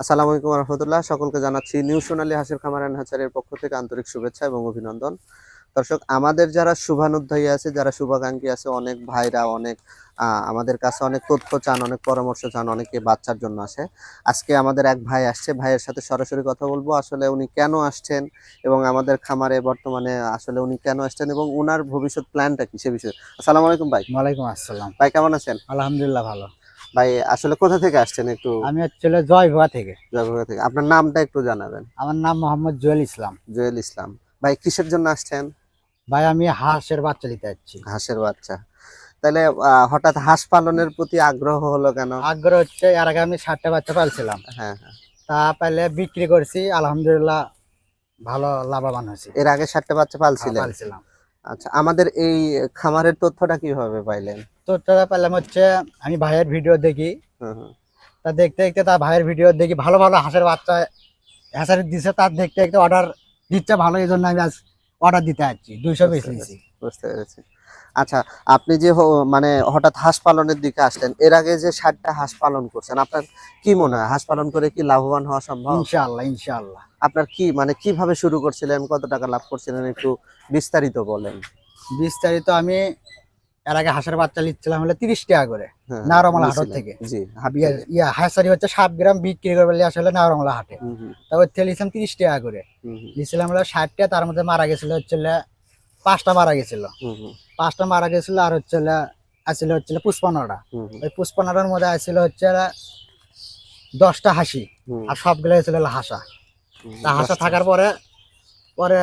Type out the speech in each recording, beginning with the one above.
আসসালামু আলাইকুম রহমতুল্লাহ সকলকে জানাচ্ছি নিউ সোনালী হাসির খামার অ্যান্ড হাচারের পক্ষ থেকে আন্তরিক শুভেচ্ছা এবং অভিনন্দন। দর্শক আমাদের যারা শুভানুধ্যায়ী আছে যারা শুভাকাঙ্ক্ষী আছে অনেক ভাইরা অনেক আমাদের কাছে অনেক তথ্য চান অনেক পরামর্শ চান অনেকে বাচ্চার জন্য আসে। আজকে আমাদের এক ভাই আসছে ভাইয়ের সাথে সরাসরি কথা বলব। আসলে উনি কেন আসছেন এবং আমাদের খামারে বর্তমানে আসলে উনি কেন আসছেন এবং উনার ভবিষ্যৎ প্ল্যানটা কি সে বিষয়ে। আসসালামু আলাইকুম ভাই। ওয়ালাইকুম আসসালাম। ভাই কেমন আছেন? আলহামদুলিল্লাহ ভালো। ভাই আসলে কোথা থেকে আসছেন একটু? আমি হচ্ছে জয় থেকে। জয়পুরহাট থেকে। আপনার নামটা একটু জানাবেন। আমার নাম মোহাম্মদ জুয়েল ইসলাম। জুয়েল ইসলাম। ভাই কিসের জন্য আসছেন? ভাই আমি হাঁসের বাচ্চা দিতে যাচ্ছি। হাঁসের বাচ্চা। তাহলে হঠাৎ হাঁস পালনের প্রতি আগ্রহ হলো কেন? আগ্রহ হচ্ছে এর আগে আমি ষাটটা বাচ্চা পালছিলাম। হ্যাঁ হ্যাঁ। তা পাইলে বিক্রি করছি আলহামদুলিল্লাহ ভালো লাভবান হয়েছি। এর আগে সাতটা বাচ্চা পালছিলেন? পালছিলাম। আচ্ছা আমাদের এই খামারের তথ্যটা কীভাবে পাইলেন? তো তারা পাইলাম হচ্ছে আমি ভাইয়ের ভিডিও দেখি। হুম, হুম। তা দেখতে দেখতে তার ভাইয়ের ভিডিও দেখি ভালো ভালো হাঁসের বাচ্চা হাঁসের দিছে তার দেখতে দেখতে অর্ডার দিচ্ছে ভালো এই জন্য আমি আজ অর্ডার দিতে আসছি দুইশো পিস নিয়েছি বুঝতে পেরেছি। আচ্ছা আপনি যে মানে হঠাৎ হাঁস পালনের দিকে আসলেন এর আগে যে ষাটটা হাঁস পালন করছেন আপনার কি মনে হয়? হাঁস পালন করে কি লাভবান হওয়া সম্ভব? ইনশাআল্লাহ ইনশাআল্লাহ। আপনার কি মানে কীভাবে শুরু করছিলেন কত টাকা লাভ করছিলেন একটু বিস্তারিত বলেন। বিস্তারিত আমি এর আগে হাঁসের বাচ্চা নিচ্ছিলাম হলে তিরিশ টাকা করে হ্যাঁ, নারমাল হাটর থেকে। জি ইয়া হাঁসারি হচ্ছে সাত গ্রাম বিক্রি করে বলে আসলে নারমলা হাটে। তারপর নিয়েছিলাম তিরিশ টাকা করে। নিয়েছিলাম হলো ষাটটা তার মধ্যে মারা গেছিল হচ্ছে পাঁচটা মারা গেছিল। পাঁচটা মারা গেছিল আর হচ্ছে আসছিল হচ্ছে হুম, ওই পুষ্পান্নটার মধ্যে আসছিল হচ্ছে দশটা হাসি আর সবগুলো হলো হাসা। তা হাসা থাকার পরে পরে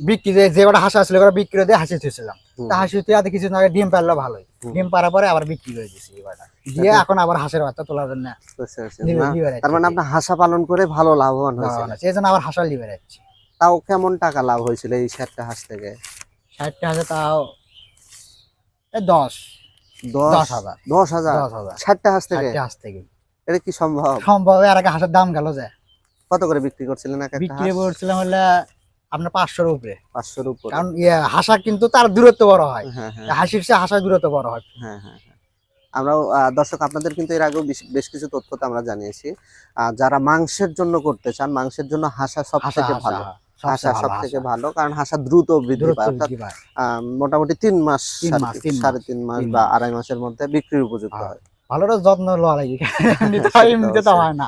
বিক্রি যে যে কটা হাসা আসলে ওটা বিক্রি দিয়ে হাসি হুম, তা হাসি তুই আগে ডিম পারল ভালোই। ডিম পারার পরে আবার বিক্রি করে দিছি এবারটা দিয়ে আচ্ছা। এখন আবার হাঁসের বাচ্চা তোলার জন্য তার মানে আপনার হাঁসা পালন করে ভালো লাভবান হয়েছে লাভবান এই জন্য আবার হাঁসা যাচ্ছে তাও কেমন টাকা লাভ হয়েছিল এই ষাটটা হাঁস থেকে? ষাটটা হাজার তাও দশ। দশ? হাজার। দশ হাজার? ষাটটা হাঁস থেকে? হাঁস থেকে। এটা কি সম্ভব? সম্ভব আর আগে হাঁসের দাম গেল যে। কত করে বিক্রি করছিলেন বিক্রি করছিলাম হলে আপনার পাঁচশোর উপরে। পাঁচশোর উপরে। কারণ ইয়ে হাঁসা কিন্তু তার দূরত্ব বড় হয়। হ্যাঁ হ্যাঁ হাসির চেয়ে হাঁসার দূরত্ব বড় হয়। হ্যাঁ হ্যাঁ হ্যাঁ। দর্শক আপনাদের কিন্তু এর আগেও বেশ- কিছু তথ্য তো আমরা জানিয়েছি। যারা মাংসের জন্য করতে চান মাংসের জন্য হাসা সব থেকে ভালো। হাসা সব থেকে ভালো কারণ হাসা দ্রুত বৃদ্ধি পায়। অর্থাৎ মোটামুটি তিন মাস সাড়ে তিন- মাস, বা আড়াই মাসের মধ্যে বিক্রির উপযুক্ত হ্যাঁ। ভালো করে যত্ন লওয়া লাগে। এমনিতে হয়, এমনিতে তো হয় না।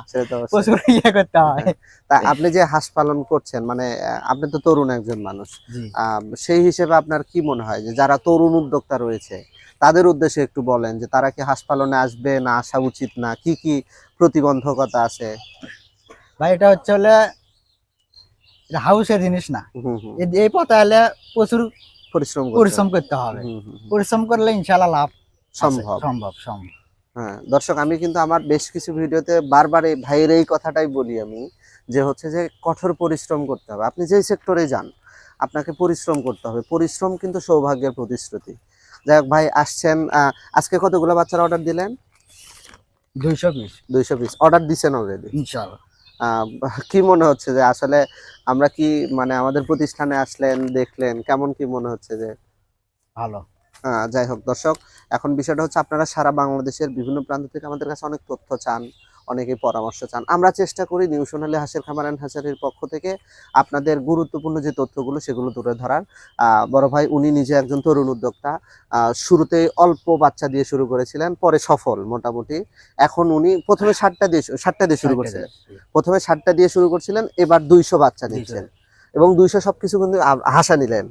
প্রচুর ইয়ে করতে হয়। তা আপনি যে হাঁস পালন করছেন মানে আপনি তো তরুণ একজন মানুষ। সেই হিসেবে আপনার কি মনে হয় যে যারা তরুণ উদ্যোক্তা রয়েছে তাদের উদ্দেশ্যে একটু বলেন যে তারা কি হাঁস পালনে আসবে না আসা উচিত না? কি কি প্রতিবন্ধকতা আছে? ভাই এটা হচ্ছে হলে এটা হাউসের জিনিস না। এই পথে হলে প্রচুর পরিশ্রম পরিশ্রম করতে হবে। পরিশ্রম করলে ইনশাল্লাহ লাভ সম্ভব। সম্ভব সম্ভব। হ্যাঁ দর্শক আমি কিন্তু আমার বেশ কিছু ভিডিওতে বারবার এই ভাইয়ের এই কথাটাই বলি আমি যে হচ্ছে যে কঠোর পরিশ্রম করতে হবে। আপনি যেই সেক্টরে যান আপনাকে পরিশ্রম করতে হবে। পরিশ্রম কিন্তু সৌভাগ্যের প্রতিশ্রুতি। যাই হোক ভাই আসছেন আজকে কতগুলো বাচ্চার অর্ডার দিলেন? দুইশো পিস দুইশো পিস অর্ডার দিচ্ছেন অলরেডি কি মনে হচ্ছে যে আসলে আমরা কি মানে আমাদের প্রতিষ্ঠানে আসলেন দেখলেন কেমন কি মনে হচ্ছে যে? ভালো। যাই হোক দর্শক এখন বিষয়টা হচ্ছে আপনারা সারা বাংলাদেশের বিভিন্ন প্রান্ত থেকে আমাদের কাছে অনেক তথ্য চান অনেকে পরামর্শ চান। আমরা চেষ্টা করি নিউ সোনালী হাঁসের খামার অ্যান্ড হাঁসারির পক্ষ থেকে আপনাদের গুরুত্বপূর্ণ যে তথ্যগুলো সেগুলো তুলে ধরার। বড় ভাই উনি নিজে একজন তরুণ উদ্যোক্তা। আহ, শুরুতে অল্প বাচ্চা দিয়ে শুরু করেছিলেন পরে সফল মোটামুটি। এখন উনি প্রথমে ষাটটা দিয়ে ষাটটা দিয়ে শুরু করছিলেন। প্রথমে ষাটটা দিয়ে শুরু করছিলেন এবার দুইশো বাচ্চা নিচ্ছেন এবং দুইশো সবকিছু কিন্তু হাসা নিলেন।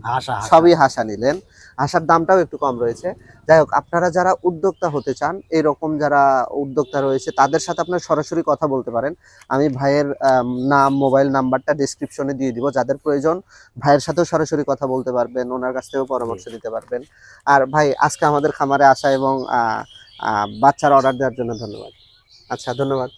সবই হাসা নিলেন। হাসার দামটাও একটু কম রয়েছে। যাই হোক আপনারা যারা উদ্যোক্তা হতে চান এরকম যারা উদ্যোক্তা রয়েছে তাদের সাথে আপনার সরাসরি কথা বলতে পারেন। আমি ভাইয়ের নাম মোবাইল নাম্বারটা ডিসক্রিপশনে দিয়ে দিব। যাদের প্রয়োজন ভাইয়ের সাথেও সরাসরি কথা বলতে পারবেন ওনার কাছ থেকেও পরামর্শ দিতে পারবেন। আর ভাই আজকে আমাদের খামারে আসা এবং বাচ্চার অর্ডার দেওয়ার জন্য ধন্যবাদ। আচ্ছা ধন্যবাদ।